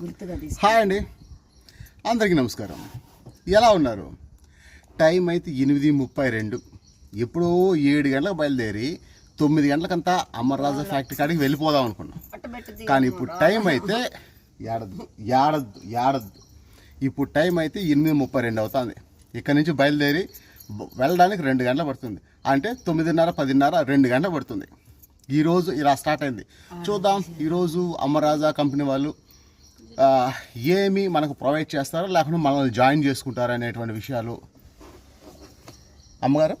Hi అండి. అందరికీ నమస్కారం. ఎలా ఉన్నారు? టైం అయితే ఎనిమిది ముప్పై రెండు. ఎప్పుడో ఏడు గంటలకు బయలుదేరి తొమ్మిది గంటలకంతా అమర్రాజా ఫ్యాక్టరీ కాడికి వెళ్ళిపోదాం అనుకున్నాం. కానీ ఇప్పుడు టైం అయితే ఏడద్దు ఏడద్దు ఏడద్దు. ఇప్పుడు టైం అయితే ఎనిమిది ముప్పై రెండు అవుతుంది. ఇక్కడ నుంచి బయలుదేరి వెళ్ళడానికి రెండు గంటలు పడుతుంది. అంటే తొమ్మిదిన్నర పదిన్నర రెండు గంటలు పడుతుంది. ఈరోజు ఇలా స్టార్ట్ అయింది. చూద్దాం. ఈరోజు అమరాజా కంపెనీ వాళ్ళు ఏమి మనకు ప్రొవైడ్ చేస్తారో? లేకుంటే మనల్ని జాయిన్ చేసుకుంటారో అనేటువంటి విషయాలు? అమ్మగారు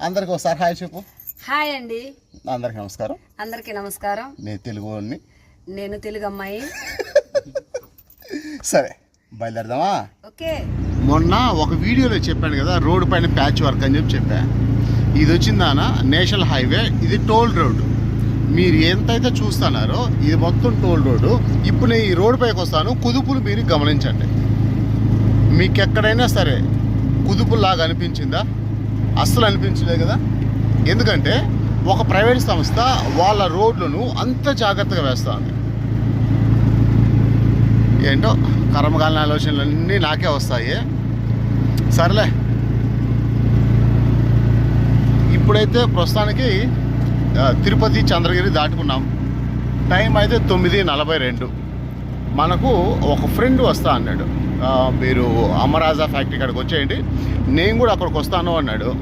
అందరికి ఒకసారి హాయ్ చెప్పు. హాయ్ అండి. అందరికీ నమస్కారం. అందరికీ నమస్కారం. నేను తెలుగు నేను తెలుగు అమ్మాయి. సరే బయలుదేరదామా? ఓకే. మొన్న ఒక వీడియోలో చెప్పాను కదా రోడ్డు పైన ప్యాచ్ వర్క్ అని చెప్పి చెప్పా. ఇది వచ్చిందాన నేషనల్ హైవే ఇది టోల్ రోడ్ మీరు ఎంతైతే చూస్తున్నారో ఇది మొత్తం టోల్ రోడ్డు. ఇప్పుడు నేను ఈ రోడ్డు పైకి వస్తాను. కుదుపులు మీరు గమనించండి. మీకు ఎక్కడైనా సరే కుదుపులాగా అనిపించిందా? అస్సలు అనిపించలేదు కదా? ఎందుకంటే ఒక ప్రైవేట్ సంస్థ వాళ్ళ రోడ్లను అంత జాగ్రత్తగా వేస్తుంది. ఏంటో కర్మకాలిన ఆలోచనలు అన్నీ నాకే వస్తాయి. సర్లే. ఇప్పుడైతే ప్రస్తుతానికి తిరుపతి చంద్రగిరి దాటుకున్నాం. టైం అయితే తొమ్మిది నలభై రెండు. మనకు ఒక ఫ్రెండ్ వస్తా అన్నాడు. ఆ, మీరు అమరాజా ఫ్యాక్టరీ కాడికి వచ్చేయండి. నేను కూడా అక్కడికి వస్తాను అన్నాడు.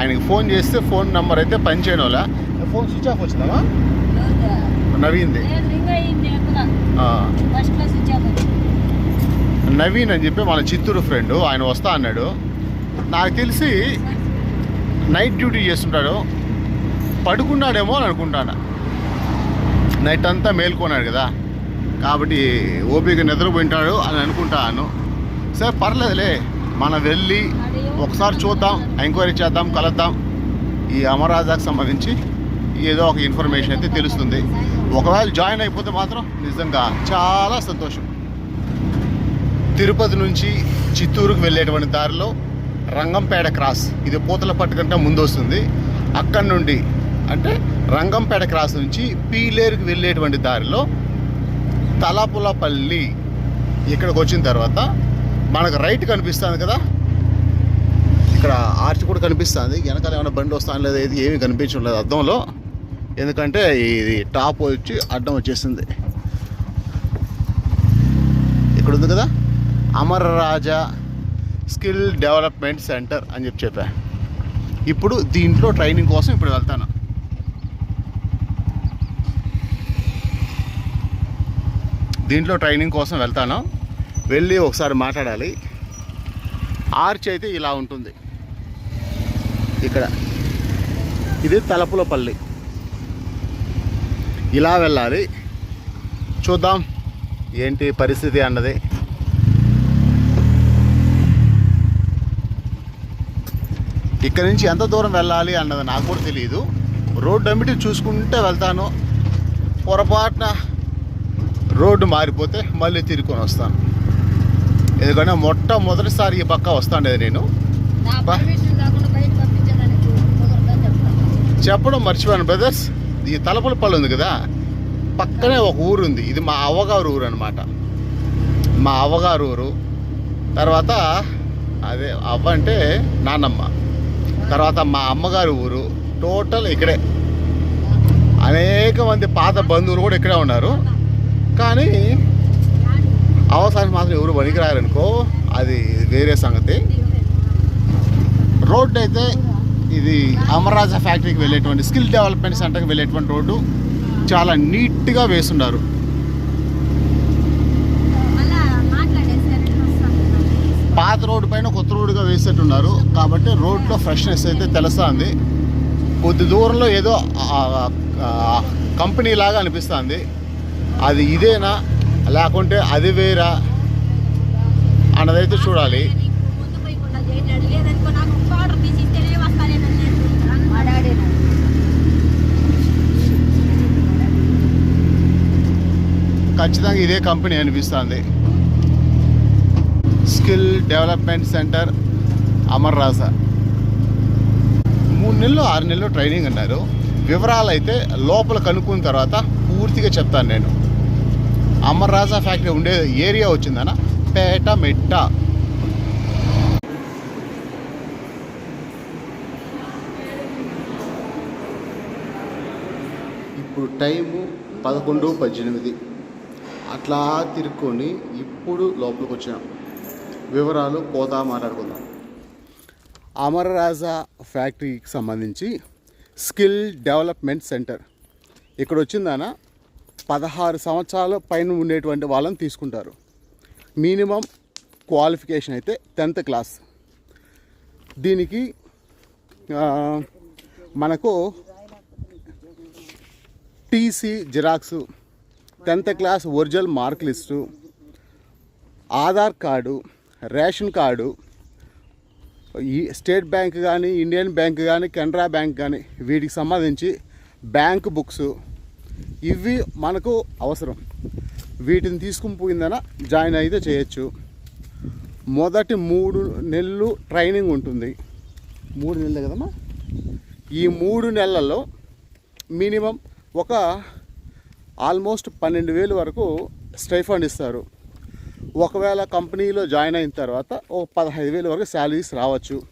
ఆయనకి ఫోన్ చేస్తే ఫోన్ నెంబర్ అయితే పనిచేయడం వల్ల ఫోన్ స్విచ్ ఆఫ్ వచ్చిందామా? నవీన్ది. ఆ. నవీన్ అని చెప్పి మన చిత్తూరు ఫ్రెండ్ ఆయన వస్తా అన్నాడు. నాకు తెలిసి నైట్ డ్యూటీ చేస్తుంటాడు. పడుకున్నాడేమో అని అనుకుంటాను. నైట్ అంతా మేల్కొన్నాడు కదా. కాబట్టి ఓపిక నిద్రపోయింటాడు అని అనుకుంటాను. సరే పర్లేదులే. మనం వెళ్ళి ఒకసారి చూద్దాం ఎంక్వైరీ చేద్దాం కలుద్దాం. ఈ అమరాజాకు సంబంధించి ఏదో ఒక ఇన్ఫర్మేషన్ అయితే తెలుస్తుంది. ఒకవేళ జాయిన్ అయిపోతే మాత్రం నిజంగా చాలా సంతోషం. తిరుపతి నుంచి చిత్తూరుకు వెళ్ళేటువంటి దారిలో రంగంపేట క్రాస్. ఇది పూతల కంటే ముందు వస్తుంది అక్కడి నుండి అంటే రంగంపేట క్రాస్ నుంచి పీలేరుకి వెళ్ళేటువంటి దారిలో తలాపులపల్లి ఇక్కడికి వచ్చిన తర్వాత మనకు రైట్ కనిపిస్తుంది కదా. ఇక్కడ ఆర్చ్ కూడా కనిపిస్తుంది. వెనకాల ఏమైనా బండి వస్తాను లేదా ఇది ఏమీ కనిపించడం లేదు అద్దంలో. ఎందుకంటే ఇది టాప్ వచ్చి అడ్డం వచ్చేసింది. ఇక్కడ ఉంది కదా. Amara Raja skill development centre అని చెప్పి చెప్పా. ఇప్పుడు దీంట్లో ట్రైనింగ్ కోసం ఇప్పుడు వెళ్తాను. దీంట్లో ట్రైనింగ్ కోసం వెళ్తాను. వెళ్ళి ఒకసారి మాట్లాడాలి. ఆర్చ్ అయితే ఇలా ఉంటుంది. ఇక్కడ. ఇది తలపులపల్లి. ఇలా వెళ్ళాలి. చూద్దాం ఏంటి పరిస్థితి అన్నది. ఇక్కడ నుంచి ఎంత దూరం వెళ్ళాలి అన్నది నాకు కూడా తెలియదు రోడ్డు అమ్మిటి చూసుకుంటే వెళ్తాను. పొరపాటున రోడ్డు మారిపోతే మళ్ళీ తిరుకొని వస్తాను. ఎందుకంటే మొట్టమొదటిసారి ఈ పక్క వస్తాండేది నేను. చెప్పడం మర్చిపోయాను బ్రదర్స్. ఈ తలపలపల్లి ఉంది కదా పక్కనే ఒక ఊరు ఉంది. ఇది మా అవ్వగారు ఊరు అనమాట మా అవ్వగారు ఊరు. తర్వాత అదే అవ్వ అంటే నాన్నమ్మ. తర్వాత మా అమ్మగారు ఊరు. టోటల్ ఇక్కడే. అనేక మంది పాత బంధువులు కూడా ఇక్కడే ఉన్నారు. కానీ అవసరానికి మాత్రం ఎవరు పనికిరారనుకో అది వేరే సంగతి. రోడ్డు అయితే ఇది అమరాజా ఫ్యాక్టరీకి వెళ్ళేటువంటి స్కిల్ డెవలప్మెంట్ సెంటర్కి వెళ్ళేటువంటి రోడ్డు చాలా నీట్గా వేస్తున్నారు పాత రోడ్డు పైన కొత్త రోడ్డుగా వేసేట్టున్నారు. కాబట్టి రోడ్లో ఫ్రెష్నెస్ అయితే తెలుస్తుంది కొద్ది దూరంలో ఏదో కంపెనీ లాగా అనిపిస్తుంది అది ఇదేనా? లేకుంటే అది వేరా? అన్నదైతే చూడాలి. ఖచ్చితంగా ఇదే కంపెనీ అనిపిస్తుంది. Skill development centre Amar Raja. మూడు నెలలు ఆరు నెలలు ట్రైనింగ్ అన్నారు. వివరాలు అయితే లోపల కనుక్కున్న తర్వాత పూర్తిగా చెప్తాను నేను. అమర్రాజా ఫ్యాక్టరీ ఉండే ఏరియా వచ్చిందనా పేట మెట్ట. ఇప్పుడు టైము పదకొండు పద్దెనిమిది. అట్లా తిరుక్కొని ఇప్పుడు లోపలికి వచ్చాం వివరాలు పోతా మాట్లాడుకుందాం. అమరరాజా ఫ్యాక్టరీకి సంబంధించి స్కిల్ డెవలప్మెంట్ సెంటర్. ఇక్కడ వచ్చిందాన పదహారు సంవత్సరాల పైన ఉండేటువంటి వాళ్ళని తీసుకుంటారు. మినిమం క్వాలిఫికేషన్ అయితే టెన్త్ క్లాస్. దీనికి మనకు TC xerox tenth class original mark list Aadhaar card ration card ఈ స్టేట్ బ్యాంక్ కానీ ఇండియన్ బ్యాంక్ కానీ కెనరా బ్యాంక్ కానీ వీటికి సంబంధించి బ్యాంక్ బుక్స్ ఇవి మనకు అవసరం. వీటిని తీసుకుని పోయిందన జాయిన్ అయితే చేయొచ్చు. మొదటి మూడు నెలలు ట్రైనింగ్ ఉంటుంది. మూడు నెలలు కదమ్మా? ఈ మూడు నెలల్లో మినిమం ఒక ఆల్మోస్ట్ పన్నెండు వేలు వరకు స్టైఫండ్ ఇస్తారు. ఒకవేళ కంపెనీలో జాయిన్ అయిన తర్వాత ఓ పదహైదు వేల వరకు శాలరీస్ రావచ్చు.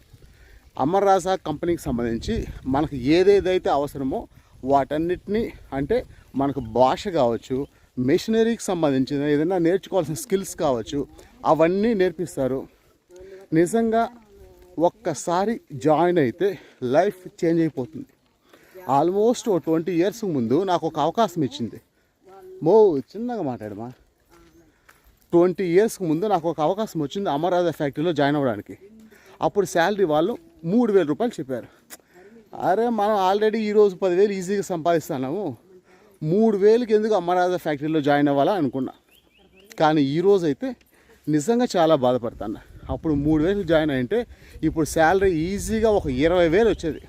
అమర్ రాజా కంపెనీకి సంబంధించి మనకు ఏదేదైతే అవసరమో వాటన్నిటినీ అంటే మనకు భాష కావచ్చు మెషినరీకి సంబంధించిన ఏదైనా నేర్చుకోవాల్సిన స్కిల్స్ కావచ్చు అవన్నీ నేర్పిస్తారు. నిజంగా ఒక్కసారి జాయిన్ అయితే లైఫ్ చేంజ్ అయిపోతుంది. ఆల్మోస్ట్ ఓ ట్వంటీ ఇయర్స్ ముందు నాకు ఒక అవకాశం ఇచ్చింది. మో చిన్నగా మాట్లాడమా? ట్వంటీ ఇయర్స్కి ముందు నాకు ఒక అవకాశం వచ్చింది అమరాజా ఫ్యాక్టరీలో జాయిన్ అవ్వడానికి. అప్పుడు శాలరీ వాళ్ళు మూడు వేల రూపాయలు చెప్పారు. అరే మనం ఆల్రెడీ ఈరోజు పదివేలు ఈజీగా సంపాదిస్తున్నాము. మూడు వేలకి ఎందుకు అమ్మరాజా ఫ్యాక్టరీలో జాయిన్ అవ్వాలా అనుకున్నా. కానీ ఈరోజు అయితే నిజంగా చాలా బాధపడతాను అప్పుడు మూడు వేలు జాయిన్ అయింటే ఇప్పుడు శాలరీ ఈజీగా ఒక ఇరవై వేలు వచ్చేది.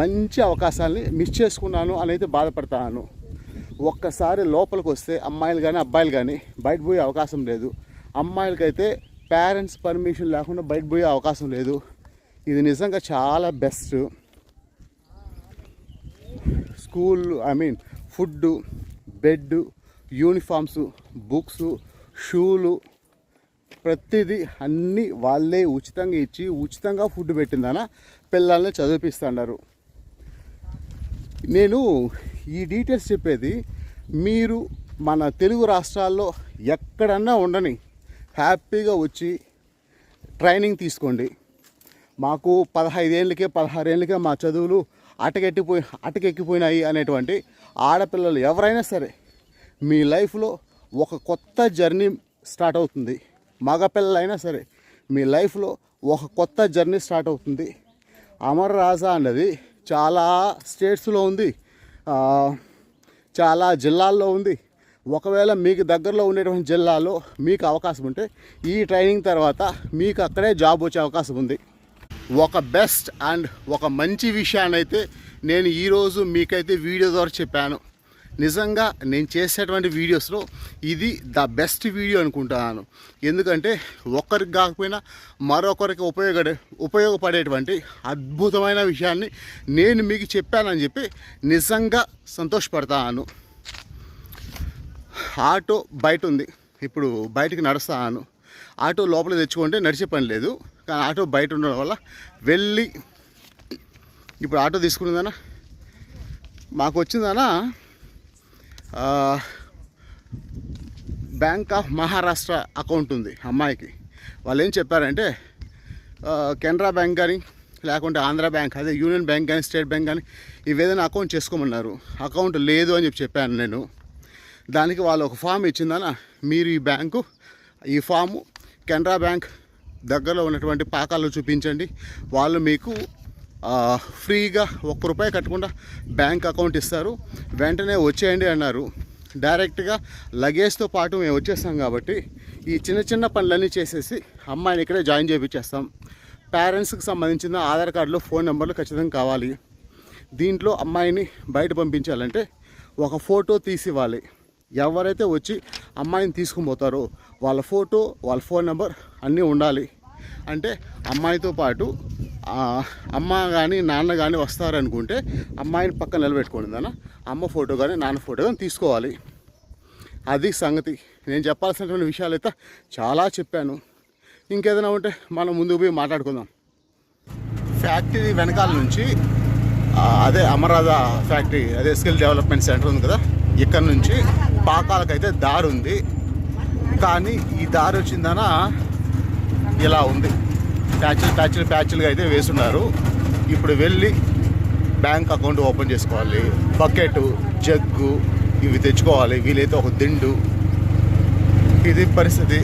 మంచి అవకాశాలని మిస్ చేసుకున్నాను అని అయితే బాధపడతాను ఒక్కసారి లోపలికి వస్తే అమ్మాయిలు కానీ అబ్బాయిలు కానీ బయట పోయే అవకాశం లేదు. అమ్మాయిలకైతే పేరెంట్స్ పర్మిషన్ లేకుండా బయట పోయే అవకాశం లేదు. ఇది నిజంగా చాలా best. School I mean food bed uniforms books షూలు ప్రతిదీ అన్నీ వాళ్ళే ఉచితంగా ఇచ్చి ఉచితంగా ఫుడ్ పెట్టిందన? పిల్లల్ని చదివిపిస్తున్నారు నేను ఈ డీటెయిల్స్ చెప్పేది మీరు మన తెలుగు రాష్ట్రాల్లో ఎక్కడన్నా ఉండని హ్యాపీగా వచ్చి ట్రైనింగ్ తీసుకోండి. మాకు పదహైదేళ్ళకే పదహారేళ్ళకే మా చదువులు అటకెట్టిపోయి అటకెక్కిపోయినాయి అనేటువంటి ఆడపిల్లలు ఎవరైనా సరే మీ లైఫ్లో ఒక కొత్త జర్నీ స్టార్ట్ అవుతుంది. మగపిల్లలైనా సరే మీ లైఫ్లో ఒక కొత్త జర్నీ స్టార్ట్ అవుతుంది. అమర్ రాజా అన్నది చాలా స్టేట్స్లో ఉంది. చాలా జిల్లాల్లో ఉంది. ఒకవేళ మీకు దగ్గరలో ఉండేటువంటి జిల్లాలో మీకు అవకాశం ఉంటే ఈ ట్రైనింగ్ తర్వాత మీకు అక్కడే జాబ్ వచ్చే అవకాశం ఉంది. ఒక బెస్ట్ అండ్ ఒక మంచి విషయాన్ని అయితే నేను ఈరోజు మీకైతే వీడియో ద్వారా చెప్పాను. నిజంగా నేను చేసేటువంటి వీడియోస్లో ఇది ద బెస్ట్ వీడియో అనుకుంటున్నాను. ఎందుకంటే ఒక్కరికి కాకపోయినా మరొకరికి ఉపయోగ ఉపయోగపడేటువంటి అద్భుతమైన విషయాన్ని నేను మీకు చెప్పానని చెప్పి నిజంగా సంతోషపడతాను. ఆటో బయట ఉంది. ఇప్పుడు బయటకు నడుస్తాను. ఆటో లోపల తెచ్చుకుంటే నడిచే పని లేదు. కానీ ఆటో బయట ఉండడం వల్ల వెళ్ళి ఇప్పుడు ఆటో తీసుకున్నదానా మాకు వచ్చిందనా బ్యాంక్ ఆఫ్ మహారాష్ట్ర అకౌంట్ ఉంది అమ్మాయికి. వాళ్ళు ఏం చెప్పారంటే కెనరా బ్యాంక్ కానీ లేకుంటే ఆంధ్ర బ్యాంక్ అదే యూనియన్ బ్యాంక్ కానీ స్టేట్ బ్యాంక్ కానీ ఇవేదైనా ఏదైనా అకౌంట్ చేసుకోమన్నారు. అకౌంట్ లేదు అని చెప్పి చెప్పాను నేను. దానికి వాళ్ళు ఒక ఫామ్ ఇచ్చిందన మీరు ఈ బ్యాంకు ఈ ఫాము కెనరా బ్యాంక్ దగ్గరలో ఉన్నటువంటి పాకాలు చూపించండి. వాళ్ళు మీకు ఫ్రీగా ఒక్క రూపాయి కట్టకుండా బ్యాంక్ అకౌంట్ ఇస్తారు. వెంటనే వచ్చేయండి అన్నారు. డైరెక్ట్గా లగేజ్తో పాటు మేము వచ్చేస్తాం కాబట్టి ఈ చిన్న చిన్న పనులన్నీ చేసేసి అమ్మాయిని ఇక్కడే జాయిన్ చేయించేస్తాం పేరెంట్స్కి సంబంధించిన ఆధార్ కార్డులో ఫోన్ నెంబర్లు ఖచ్చితంగా కావాలి. దీంట్లో అమ్మాయిని బయట పంపించాలంటే ఒక ఫోటో తీసి ఇవ్వాలి ఎవరైతే వచ్చి అమ్మాయిని తీసుకుని పోతారో వాళ్ళ ఫోటో వాళ్ళ ఫోన్ నెంబర్ అన్నీ ఉండాలి. అంటే అమ్మాయితో పాటు అమ్మ కానీ నాన్న కానీ వస్తారనుకుంటే అమ్మాయిని పక్కన నిలబెట్టుకోండి దాన అమ్మ ఫోటో కానీ నాన్న ఫోటో కానీ తీసుకోవాలి. అది సంగతి. నేను చెప్పాల్సినటువంటి విషయాలు అయితే చాలా చెప్పాను. ఇంకేదైనా ఉంటే మనం ముందుకు పోయి మాట్లాడుకుందాం. ఫ్యాక్టరీ వెనకాల నుంచి అదే అమరాధ ఫ్యాక్టరీ అదే స్కిల్ డెవలప్మెంట్ సెంటర్ ఉంది కదా ఇక్కడ నుంచి పాకాలకైతే దారి ఉంది కానీ ఈ దారి వచ్చిందన ఇలా ఉంది. ప్యాచ్లు ప్యాచ్లు ప్యాచ్లుగా అయితే వేస్తున్నారు ఇప్పుడు వెళ్ళి బ్యాంక్ అకౌంట్ ఓపెన్ చేసుకోవాలి. బకెట్ జగ్గు ఇవి తెచ్చుకోవాలి. వీలైతే ఒక దిండు. ఇది పరిస్థితి.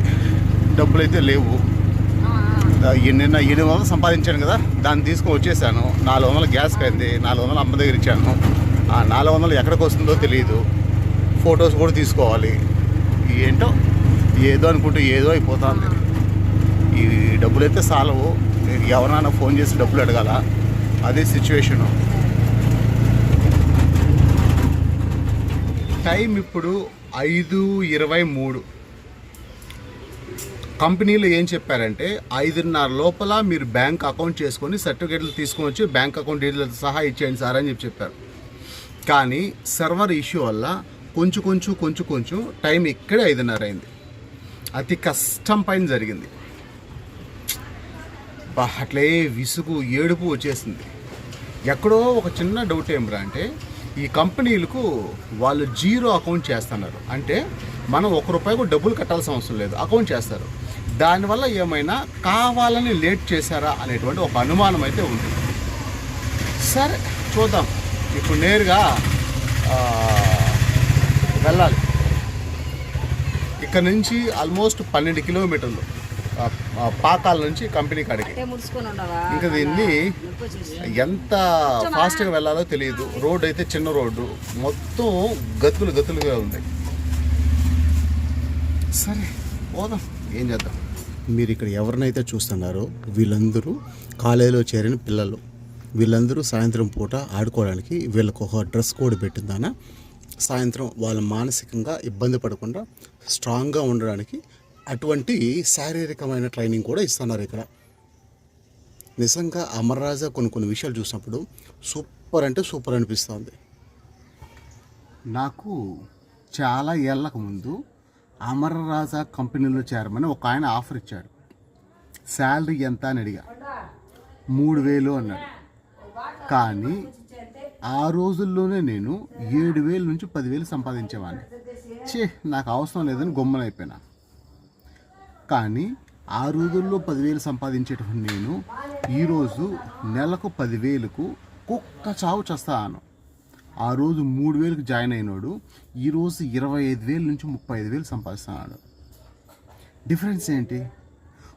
డబ్బులు అయితే లేవు నిన్న ఎనిమిది వందలు సంపాదించాను కదా దాన్ని తీసుకొని వచ్చేసాను. నాలుగు వందలు గ్యాస్కి అయింది నాలుగు వందలు అమ్మ దగ్గర ఇచ్చాను ఆ నాలుగు వందలు ఎక్కడికి వస్తుందో తెలియదు ఫొటోస్ కూడా తీసుకోవాలి. ఏంటో? ఏదో అనుకుంటే ఏదో అయిపోతుంది. ఈ డబ్బులు అయితే సాలవు. నేను ఎవరైనా ఫోన్ చేసి డబ్బులు అడగాల? అదే సిచ్యువేషను. టైం ఇప్పుడు ఐదు ఇరవై మూడు. కంపెనీలు ఏం చెప్పారంటే ఐదున్నర లోపల మీరు బ్యాంక్ అకౌంట్ చేసుకొని సర్టిఫికేట్లు తీసుకొని వచ్చి బ్యాంక్ అకౌంట్ డీటెయిల్స్ సహా ఇచ్చేయండి సార్ అని చెప్పి చెప్పారు. కానీ సర్వర్ ఇష్యూ వల్ల కొంచెం కొంచెం కొంచెం కొంచెం టైం ఇక్కడే ఐదున్నర అయింది. అతి కష్టం పైన జరిగింది. బా అట్లే విసుగు ఏడుపు వచ్చేసింది. ఎక్కడో ఒక చిన్న డౌట్ ఏమిరా అంటే ఈ కంపెనీలకు వాళ్ళు జీరో అకౌంట్ చేస్తున్నారు. అంటే మనం ఒక రూపాయి కూడా డబ్బులు కట్టాల్సిన అవసరం లేదు అకౌంట్ చేస్తారు. దానివల్ల ఏమైనా కావాలని లేట్ చేశారా అనేటువంటి ఒక అనుమానం అయితే ఉంది. సరే చూద్దాం. ఇప్పుడు నేరుగా వెళ్ళాలి. ఇక్కడ నుంచి ఆల్మోస్ట్ పన్నెండు కిలోమీటర్లు ఆ, ఆ, పాకాల నుంచి కంపెనీ కాడికి. ఇంకా దీన్ని. ఎంత ఫాస్ట్గా వెళ్ళాలో తెలియదు. రోడ్ అయితే చిన్న రోడ్డు. మొత్తం గతులు గతులుగా ఉంది సరే పోదాం. ఏం చేద్దాం? మీరు ఇక్కడ ఎవరినైతే చూస్తున్నారో వీళ్ళందరూ కాలేజీలో చేరిన పిల్లలు. వీళ్ళందరూ సాయంత్రం పూట ఆడుకోవడానికి వీళ్ళకు ఒక డ్రెస్ కోడ్ పెట్టిందాన? సాయంత్రం వాళ్ళు మానసికంగా ఇబ్బంది పడకుండా స్ట్రాంగ్గా ఉండడానికి అటువంటి శారీరకమైన ట్రైనింగ్ కూడా ఇస్తున్నారు ఇక్కడ. నిజంగా అమర్రాజా కొన్ని కొన్ని విషయాలు చూసినప్పుడు సూపర్ అంటే సూపర్ అనిపిస్తుంది నాకు చాలా ఏళ్ళకు ముందు అమరరాజా కంపెనీలో చేరమని ఒక ఆయన ఆఫర్ ఇచ్చాడు. శాలరీ ఎంత అని అడిగా. మూడు వేలు అన్నాడు. కానీ ఆ రోజుల్లోనే నేను ఏడు వేలు నుంచి పదివేలు సంపాదించేవాడిని చే నాకు అవసరం లేదని గొమ్మనైపోయినా కానీ ఆ రోజుల్లో పదివేలు సంపాదించేటప్పుడు నేను ఈరోజు నెలకు పదివేలకు కుక్క చావు చేస్తాను. ఆ రోజు మూడు వేలకు జాయిన్ అయినాడు ఈరోజు ఇరవై ఐదు వేల నుంచి ముప్పై ఐదు వేలు సంపాదిస్తున్నాడు. డిఫరెన్స్ ఏంటి?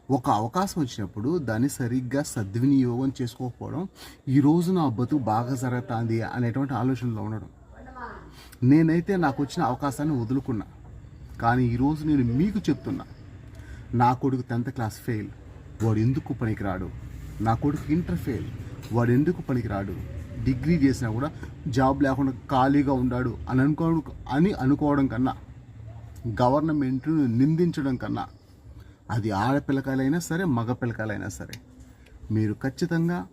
ఒక అవకాశం వచ్చినప్పుడు దాన్ని సరిగ్గా సద్వినియోగం చేసుకోకపోవడం ఈ రోజు నా బతుకు బాగా జరుగుతుంది అనేటువంటి ఆలోచనలో ఉండడం. నేనైతే నాకు వచ్చిన అవకాశాన్ని వదులుకున్నా. కానీ ఈరోజు నేను మీకు చెప్తున్నా నా కొడుకు టెన్త్ క్లాస్ ఫెయిల్ వాడు ఎందుకు పనికిరాడు? నా కొడుకు ఇంటర్ ఫెయిల్ వాడు ఎందుకు పనికిరాడు? డిగ్రీ చేసినా కూడా జాబ్ లేకుండా ఖాళీగా ఉన్నాడు అని అనుకో అని అనుకోవడం కన్నా గవర్నమెంట్ను నిందించడం కన్నా అది ఆడపిల్లకాయలైనా సరే మగ పిల్లకాయలైనా సరే. మీరు ఖచ్చితంగా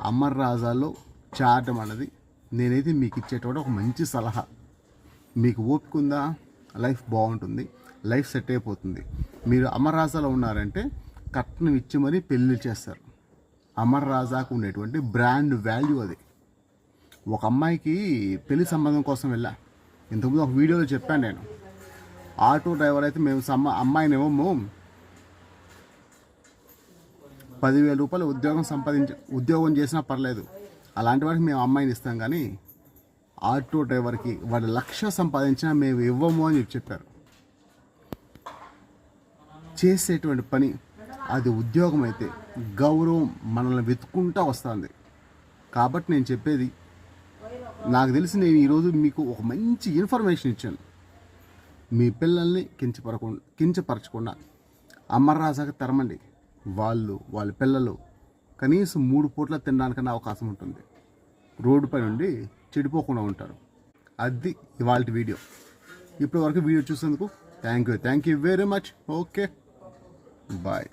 అమర్ రాజాలో చేరడం అన్నది నేనైతే మీకు ఇచ్చేటువంటి ఒక మంచి సలహా. మీకు ఓపిక ఉందా? లైఫ్ బాగుంటుంది. లైఫ్ సెట్ అయిపోతుంది. మీరు అమర రాజాలో ఉన్నారంటే కట్నం ఇచ్చి మరీ పెళ్ళి చేస్తారు. అమర రాజాకు ఉండేటువంటి బ్రాండ్ వాల్యూ అది. ఒక అమ్మాయికి పెళ్ళి సంబంధం కోసం వెళ్ళా. ఇంతకుముందు ఒక వీడియోలో చెప్పాను నేను. ఆటో డ్రైవర్ అయితే మేము సమ్మ అమ్మాయినేమో పదివేల రూపాయలు ఉద్యోగం సంపాదించ ఉద్యోగం చేసినా పర్లేదు. అలాంటి వాడికి మేము అమ్మాయిని ఇస్తాం కానీ ఆటో డ్రైవర్కి వాడు లక్ష సంపాదించినా మేము ఇవ్వము అని చెప్పి చెప్పారు. చేసేటువంటి పని అది ఉద్యోగం అయితే గౌరవం మనల్ని వెతుక్కుంటూ వస్తుంది. కాబట్టి నేను చెప్పేది నాకు తెలిసి నేను ఈరోజు మీకు ఒక మంచి ఇన్ఫర్మేషన్ ఇచ్చాను. మీ పిల్లల్ని కించపరకుండా కించపరచకుండా అమర్రాజాకి తరమండి. వాళ్ళు వాళ్ళ పిల్లలు కనీసం మూడు పూట్ల తినడానికన్నా అవకాశం ఉంటుంది. రోడ్డుపై నుండి చెడిపోకుండా ఉంటారు. అది ఇవాళ వీడియో. ఇప్పటి వరకు వీడియో చూసేందుకు thank you thank you very much okay bye